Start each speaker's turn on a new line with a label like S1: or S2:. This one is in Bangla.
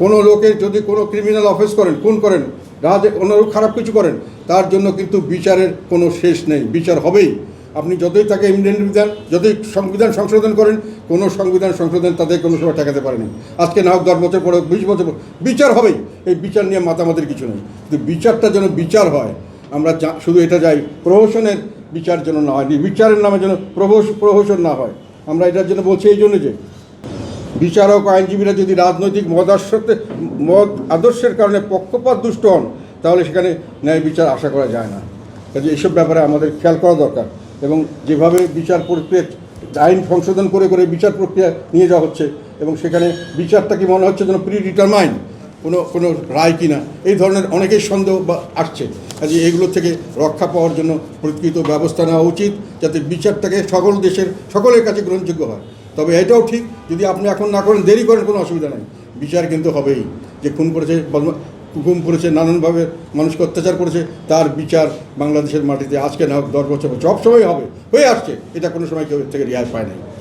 S1: কোনো লোকের যদি কোনো ক্রিমিনাল অফেন্স করেন, খুন করেন, রাজ, অন্যরূপ খারাপ কিছু করেন, তার জন্য কিন্তু বিচারের কোনো শেষ নেই, বিচার হবেই। আপনি যতই তাকে ইন্ডিয়ান বিধান, যতই সংবিধান সংশোধন করেন, কোনো সংবিধান সংশোধন তাদের কোনো সময় ঠেকাতে পারেনি। আজকে না হোক দশ বছর পরে বিশ বছর পর বিচার হবেই। এই বিচার নিয়ে মাতামাতির কিছু নেই। কিন্তু বিচারটা যেন বিচার হয়, আমরা শুধু এটা যাই প্রহসনের বিচার যেন না হয় বিচারের নামে যেন প্রহস, প্রহসন না হয়। আমরা এটার জন্য বলছি এই জন্য যে বিচারক, আইনজীবীরা যদি রাজনৈতিক মদার্শতে মত আদর্শের কারণে পক্ষপাত দুষ্ট হন, তাহলে সেখানে ন্যায় বিচার আশা করা যায় না। কাজে এইসব ব্যাপারে আমাদের খেয়াল করা দরকার এবং যেভাবে বিচার প্রক্রিয়া, আইন সংশোধন করে করে বিচার প্রক্রিয়া নিয়ে যাওয়া হচ্ছে এবং সেখানে বিচারটা কি মনে হচ্ছে যেন প্রি ডিটারমাইন্ড কোনো কোনো রায় কিনা, এই ধরনের অনেকেই সন্দেহ বা আসছে। কাজে এগুলো থেকে রক্ষা পাওয়ার জন্য প্রকৃত ব্যবস্থা নেওয়া উচিত যাতে বিচারটাকে সকল দেশের, সকলের কাছে গ্রহণযোগ্য হয়। তবে এটাও ঠিক, যদি আপনি এখন না করেন, দেরি করেন, কোনো অসুবিধা নাই। বিচার কিন্তু হবেই যে খুন করেছে হুকুম করেছে, নানানভাবে মানুষকে অত্যাচার করেছে, তার বিচার বাংলাদেশের মাটিতে আজকে না হোক দশ বছর, সব সময় হবে, হয়ে আসছে। এটা কোনো সময় কেউ এর থেকে রেহাই পায় নাই।